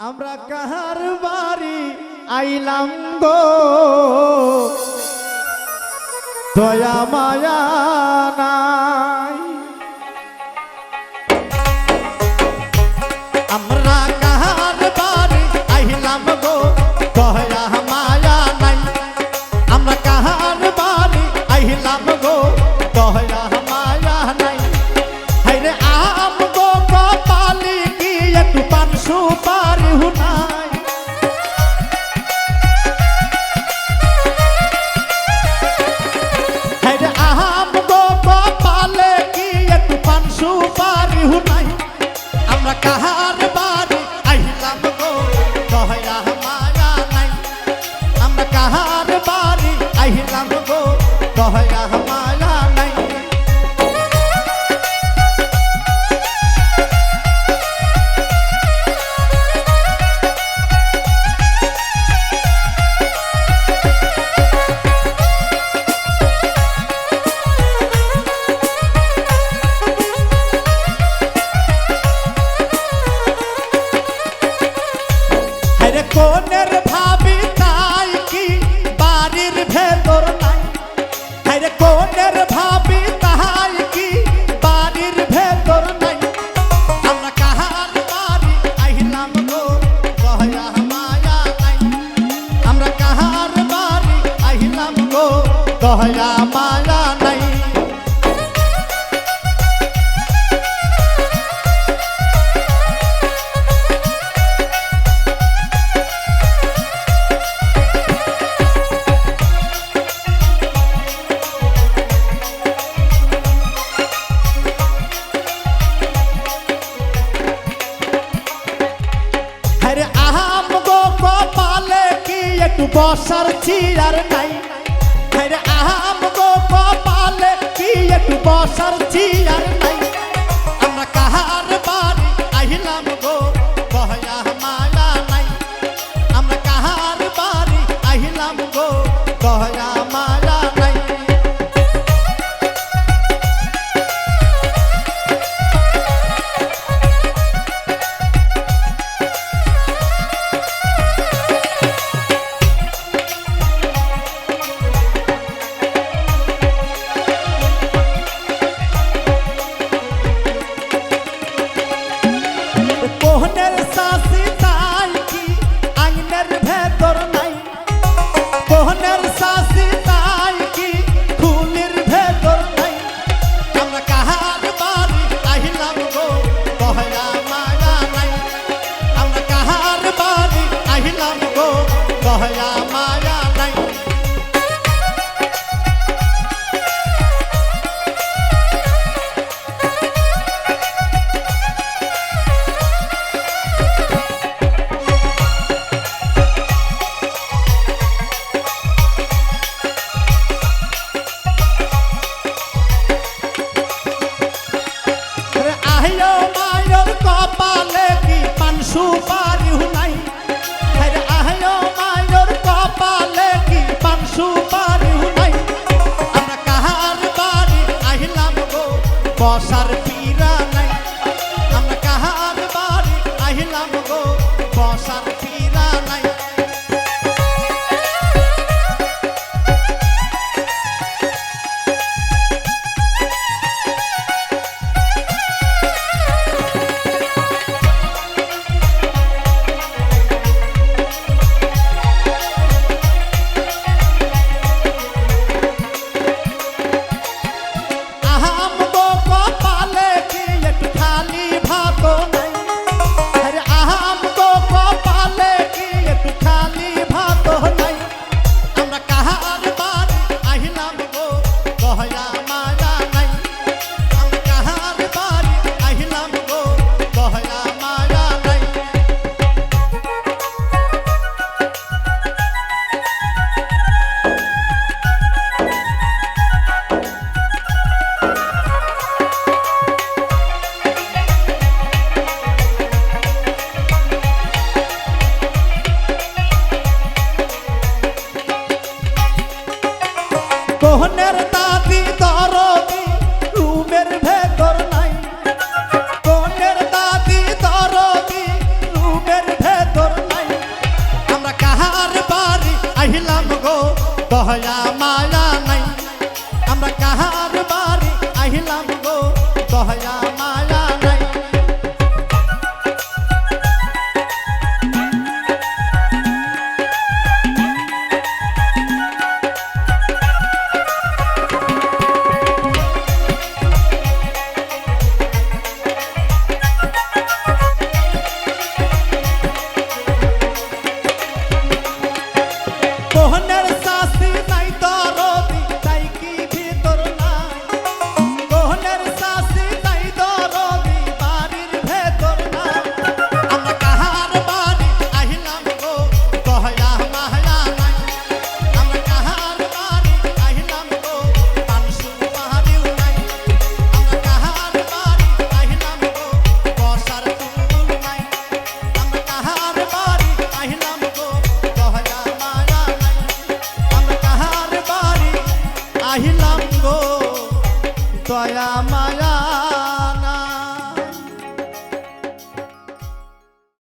আমরা কাহার বাড়ি আইলাম গো? দয়া মায়া নাই। আমরা কাহার বাড়ি আইলাম গো? দয়া মায়া নাই। আমরা কাহার বাড়ি আইলাম গো? দয়া 我会 सोहरा मारा नहीं। पाले की एक बसर चीर नहीं। আরে আহাম গো কপালে কি একটু বসার চিয়ার নাই? আমরা কাহার বাড়ি আহিলাম গো কহয়া মায়া নাই। আমরা কাহার বাড়ি আহিলাম গো দয়া কোহনের দহলা মালা Maya, Maya.